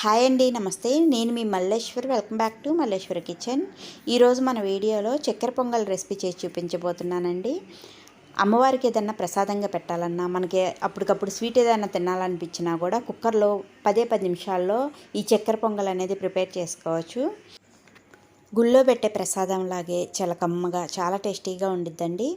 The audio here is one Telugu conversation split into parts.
హాయ్ అండి నమస్తే. నేను మీ Malleshwar. Welcome back to Malleshwar kitchen ఈరోజు మన వీడియోలో చక్కెర పొంగల్ రెసిపీ చేసి చూపించబోతున్నానండి. అమ్మవారికి ఏదైనా ప్రసాదంగా పెట్టాలన్నా మనకి అప్పటికప్పుడు స్వీట్ ఏదైనా తినాలనిపించినా కూడా కుక్కర్లో పదే పది నిమిషాల్లో ఈ చక్కెర పొంగల్ అనేది ప్రిపేర్ చేసుకోవచ్చు. గుళ్ళో పెట్టే ప్రసాదంలాగే చాలా కమ్మగా చాలా టేస్టీగా ఉండిద్దండి.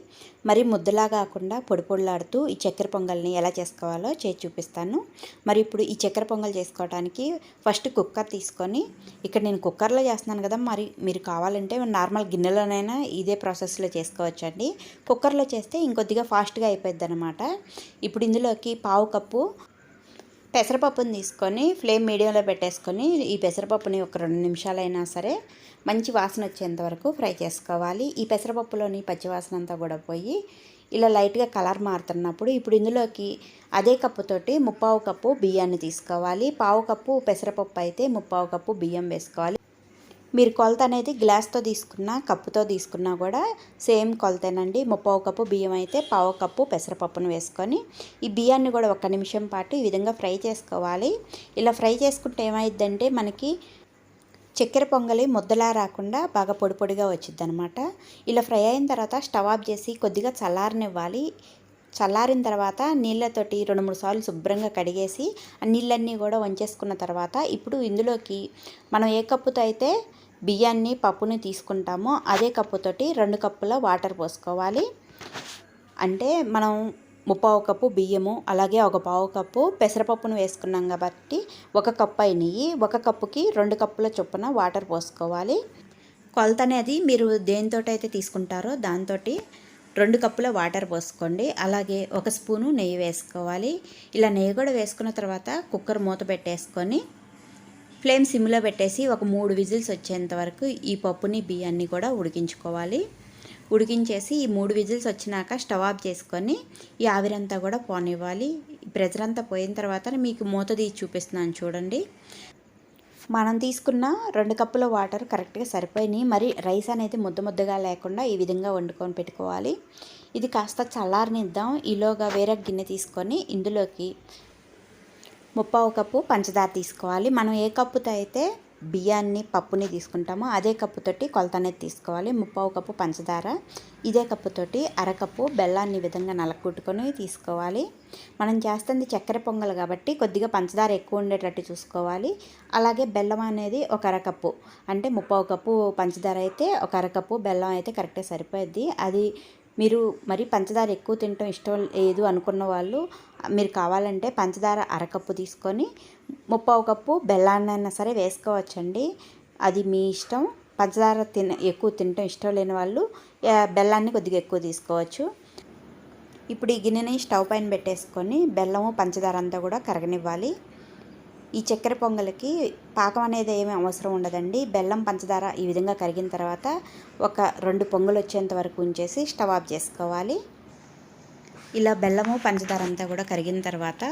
మరి ముద్దలా కాకుండా పొడి పొడిలాడుతూ ఈ చక్కెర పొంగల్ని ఎలా చేసుకోవాలో చేసి చూపిస్తాను. మరి ఇప్పుడు ఈ చక్కెర పొంగల్ చేసుకోవడానికి ఫస్ట్ కుక్కర్ తీసుకొని ఇక్కడ నేను కుక్కర్లో చేస్తున్నాను కదా మరి మీరు కావాలంటే నార్మల్ గిన్నెలోనైనా ఇదే ప్రాసెస్లో చేసుకోవచ్చు అండి కుక్కర్లో చేస్తే ఇంకొద్దిగా ఫాస్ట్గా అయిపోద్ది అనమాట ఇప్పుడు ఇందులోకి పావు కప్పు పెసరపప్పుని తీసుకొని ఫ్లేమ్ మీడియంలో పెట్టేసుకొని ఈ పెసరపప్పుని ఒక రెండు నిమిషాలైనా సరే మంచి వాసన వచ్చేంత వరకు ఫ్రై చేసుకోవాలి. ఈ పెసరపప్పులోని పచ్చివాసన అంతా కూడా పోయి ఇలా లైట్గా కలర్ మారుతున్నప్పుడు ఇప్పుడు ఇందులోకి అదే కప్పుతోటి ముప్పావు కప్పు బియ్యాన్ని తీసుకోవాలి. పావు కప్పు పెసరపప్పు అయితే ముప్పావు కప్పు బియ్యం వేసుకోవాలి. మీరు కొలత అనేది గ్లాస్తో తీసుకున్నా కప్పుతో తీసుకున్నా కూడా సేమ్ కొలతేనండి. ముప్పావు కప్పు బియ్యం అయితే పావు కప్పు పెసరపప్పును వేసుకొని ఈ బియ్యాన్ని కూడా ఒక నిమిషం పాటు ఈ విధంగా ఫ్రై చేసుకోవాలి. ఇలా ఫ్రై చేసుకుంటే ఏమైందంటే మనకి చక్కెర పొంగలి ముద్దలా రాకుండా బాగా పొడి పొడిగా వచ్చింది అనమాట ఇలా ఫ్రై అయిన తర్వాత స్టవ్ ఆఫ్ చేసి కొద్దిగా చల్లారనివ్వాలి. చల్లారిన తర్వాత నీళ్ళతోటి రెండు మూడు సార్లు శుభ్రంగా కడిగేసి ఆ నీళ్ళన్నీ కూడా వంచేసుకున్న తర్వాత ఇప్పుడు ఇందులోకి మనం ఏ కప్పుతో అయితే బియ్యాన్ని పప్పుని తీసుకుంటామో అదే కప్పుతోటి రెండు కప్పుల వాటర్ పోసుకోవాలి. అంటే మనం ముప్పావు కప్పు బియ్యము అలాగే ఒక పావు కప్పు పెసరపప్పును వేసుకున్నాం కాబట్టి ఒక కప్పు అయినవి ఒక కప్పుకి రెండు కప్పుల చొప్పున వాటర్ పోసుకోవాలి. కొలత అనేది మీరు దేనితోటైతే తీసుకుంటారో దాంతో రెండు కప్పుల వాటర్ పోసుకోండి. అలాగే ఒక స్పూను నెయ్యి వేసుకోవాలి. ఇలా నెయ్యి కూడా వేసుకున్న తర్వాత కుక్కర్ మూత పెట్టేసుకొని ఫ్లేమ్ సిమ్లో పెట్టేసి ఒక మూడు విజిల్స్ వచ్చేంత వరకు ఈ పప్పుని బియ్యాన్ని కూడా ఉడికించుకోవాలి. ఉడికించేసి ఈ మూడు విజిల్స్ వచ్చినాక స్టవ్ ఆఫ్ చేసుకొని ఈ ఆవిరంతా కూడా పోనివ్వాలి. ప్రెజర్ అంతా పోయిన తర్వాత మీకు మూత తీసి చూపిస్తున్నాను చూడండి. మనం తీసుకున్న రెండు కప్పుల వాటర్ కరెక్ట్గా సరిపోయినాయి. మరి రైస్ అనేది ముద్ద ముద్దగా లేకుండా ఈ విధంగా వండుకొని పెట్టుకోవాలి. ఇది కాస్త చల్లారనిద్దాం. ఈలోగా వేరే గిన్నె తీసుకొని ఇందులోకి ముప్పావు కప్పు పంచదార తీసుకోవాలి. మనం ఏ కప్పుతో అయితే బియ్యాన్ని పప్పుని తీసుకుంటామో. అదే కప్పుతోటి కొలత అనేది తీసుకోవాలి. ముప్పావు కప్పు పంచదార ఇదే కప్పుతోటి అరకప్పు బెల్లాన్ని విధంగా నలగొట్టుకొని తీసుకోవాలి. మనం చేస్తుంది చక్కెర పొంగల్ కాబట్టి కొద్దిగా పంచదార ఎక్కువ ఉండేటట్టు చూసుకోవాలి. అలాగే బెల్లం అనేది ఒక అరకప్పు. అంటే ముప్పావు కప్పు పంచదార అయితే ఒక అరకప్పు బెల్లం అయితే కరెక్ట్గా సరిపోద్ది అది మీరు మరి పంచదార ఎక్కువ తినటం ఇష్టం లేదు అనుకున్న వాళ్ళు మీరు కావాలంటే పంచదార అరకప్పు తీసుకొని ముప్పావు కప్పు బెల్లాన్నైనా సరే వేసుకోవచ్చండి. అది మీ ఇష్టం. పంచదార తిన ఎక్కువ తినటం ఇష్టం లేని వాళ్ళు బెల్లాన్ని కొద్దిగా ఎక్కువ తీసుకోవచ్చు. ఇప్పుడు ఈ గిన్నెని స్టవ్ పైన పెట్టేసుకొని బెల్లము పంచదార అంతా కూడా కరగనివ్వాలి. ఈ చక్కెర పొంగల్కి పాకం అనేది ఏమీ అవసరం ఉండదండి. బెల్లం పంచదార ఈ విధంగా కరిగిన తర్వాత ఒక రెండు పొంగులు వచ్చేంత వరకు ఉంచేసి స్టవ్ ఆఫ్ చేసుకోవాలి. ఇలా బెల్లము పంచదార అంతా కూడా కరిగిన తర్వాత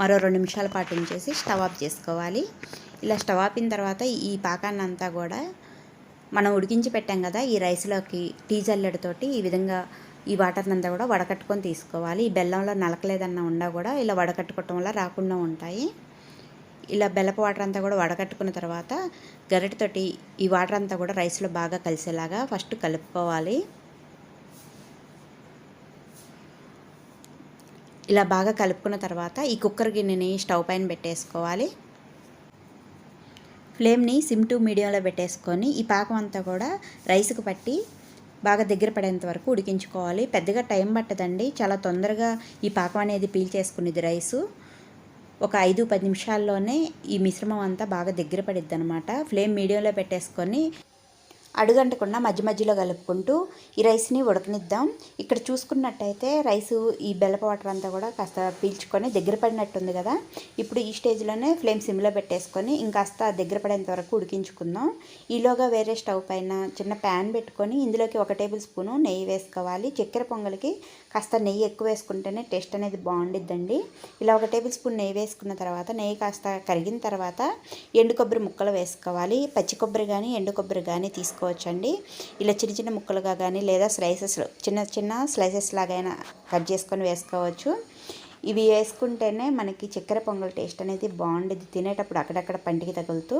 మరో రెండు నిమిషాల పాటు ఉంచేసి స్టవ్ ఆఫ్ చేసుకోవాలి. ఇలా స్టవ్ ఆపిన తర్వాత ఈ పాకాన్ని అంతా కూడా మనం ఉడికించి పెట్టాం కదా ఈ రైస్లోకి టీ జల్లెడతోటి ఈ విధంగా ఈ వాటర్ని అంతా కూడా వడకట్టుకొని తీసుకోవాలి. ఈ బెల్లంలో నలకలేదన్నా ఉన్నా కూడా ఇలా వడకట్టుకోవటం వల్ల రాకుండా ఉంటాయి. ఇలా బెల్లపు వాటర్ అంతా కూడా వడకట్టుకున్న తర్వాత గరిటతోటి ఈ వాటర్ అంతా కూడా రైస్లో బాగా కలిసేలాగా ఫస్ట్ కలుపుకోవాలి. ఇలా బాగా కలుపుకున్న తర్వాత ఈ కుక్కర్ గిన్నెని స్టవ్ పైన పెట్టేసుకోవాలి. ఫ్లేమ్ని సిమ్ టు మీడియంలో పెట్టేసుకొని ఈ పాకం అంతా కూడా రైస్కి పట్టి బాగా దగ్గర పడేంత వరకు ఉడికించుకోవాలి. పెద్దగా టైం పట్టదండి. చాలా తొందరగా ఈ పాకం అనేది పీల్ చేసుకునేది రైసు. ఒక ఐదు పది నిమిషాల్లోనే ఈ మిశ్రమం అంతా బాగా దగ్గర పడిద్ది అనమాట ఫ్లేమ్ మీడియంలో పెట్టేసుకొని అడుగంటకుండా మధ్య మధ్యలో కలుపుకుంటూ ఈ రైస్ని ఉడకనిద్దాం. ఇక్కడ చూసుకున్నట్టయితే రైసు ఈ బెల్లపు వాటర్ అంతా కూడా కాస్త పీల్చుకొని దగ్గర పడినట్టుంది కదా. ఇప్పుడు ఈ స్టేజ్లోనే ఫ్లేమ్ సిమ్లో పెట్టేసుకొని ఇంకాస్త దగ్గర పడేంత వరకు ఉడికించుకుందాం. ఈలోగా వేరే స్టవ్ పైన చిన్న ప్యాన్ పెట్టుకొని ఇందులోకి ఒక టేబుల్ స్పూను నెయ్యి వేసుకోవాలి. చక్కెర పొంగల్కి కాస్త నెయ్యి ఎక్కువ వేసుకుంటేనే టేస్ట్ అనేది బాగుండిద్దండి. ఇలా ఒక టేబుల్ స్పూన్ నెయ్యి వేసుకున్న తర్వాత నెయ్యి కాస్త కరిగిన తర్వాత ఎండు కొబ్బరి ముక్కలు వేసుకోవాలి. పచ్చి కొబ్బరి కానీ ఎండు కొబ్బరి కానీ తీసుకోవచ్చండి. ఇలా చిన్న చిన్న ముక్కలుగా కానీ లేదా స్లైసెస్ చిన్న చిన్న స్లైసెస్ లాగైనా కట్ చేసుకొని వేసుకోవచ్చు. ఇవి వేసుకుంటేనే మనకి చక్కెర పొంగల్ టేస్ట్ అనేది బాగుండేది. తినేటప్పుడు అక్కడక్కడ పంటికి తగులుతూ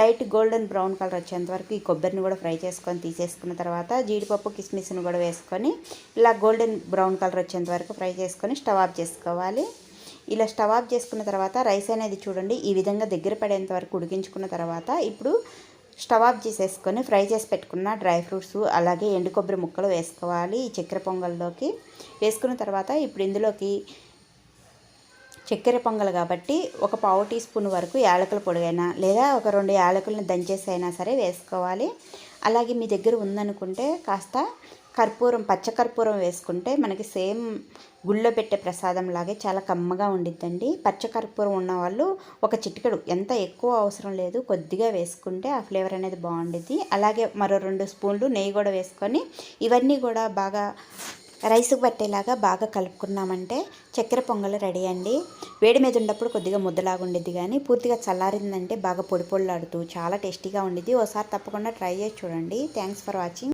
లైట్ గోల్డెన్ బ్రౌన్ కలర్ వచ్చేంత వరకు ఈ కొబ్బరిని కూడా ఫ్రై చేసుకొని తీసేసుకున్న తర్వాత జీడిపప్పు కిస్మిస్ని కూడా వేసుకొని ఇలా గోల్డెన్ బ్రౌన్ కలర్ వచ్చేంత వరకు ఫ్రై చేసుకొని స్టవ్ ఆఫ్ చేసుకోవాలి. ఇలా స్టవ్ ఆఫ్ చేసుకున్న తర్వాత రైస్ అనేది చూడండి ఈ విధంగా దగ్గర పడేంత వరకు ఉడికించుకున్న తర్వాత ఇప్పుడు స్టవ్ ఆఫ్ చేసేసుకొని ఫ్రై చేసి పెట్టుకున్న డ్రై ఫ్రూట్స్ అలాగే ఎండు కొబ్బరి ముక్కలు వేసుకోవాలి ఈ చక్కెర పొంగల్లోకి. వేసుకున్న తర్వాత ఇప్పుడు ఇందులోకి చక్కెర పొంగలు కాబట్టి ఒక పావు టీ స్పూన్ వరకు యాలకుల పొడిగైనా లేదా ఒక రెండు యాలకులను దంచేసి అయినా సరే వేసుకోవాలి. అలాగే మీ దగ్గర ఉందనుకుంటే కాస్త కర్పూరం పచ్చకర్పూరం వేసుకుంటే మనకి సేమ్ గుళ్ళో పెట్టే ప్రసాదం లాగే చాలా కమ్మగా ఉండిద్దండి. పచ్చ కర్పూరం ఉన్న వాళ్ళు ఒక చిటికెడు ఎంత ఎక్కువ అవసరం లేదు కొద్దిగా వేసుకుంటే ఆ ఫ్లేవర్ అనేది బాగుండిద్ది. అలాగే మరో రెండు స్పూన్లు నెయ్యి కూడా వేసుకొని ఇవన్నీ కూడా బాగా రైస్కి పట్టేలాగా బాగా కలుపుకున్నామంటే చక్కెర పొంగల్ రెడీ అండి. వేడి మీద ఉన్నప్పుడు కొద్దిగా ముద్దలాగా ఉండేది కానీ పూర్తిగా చల్లారిందంటే బాగా పొడి పొడిలాడుతూ చాలా టేస్టీగా ఉండేది ఒకసారి తప్పకుండా ట్రై చేసి చూడండి. Thanks for watching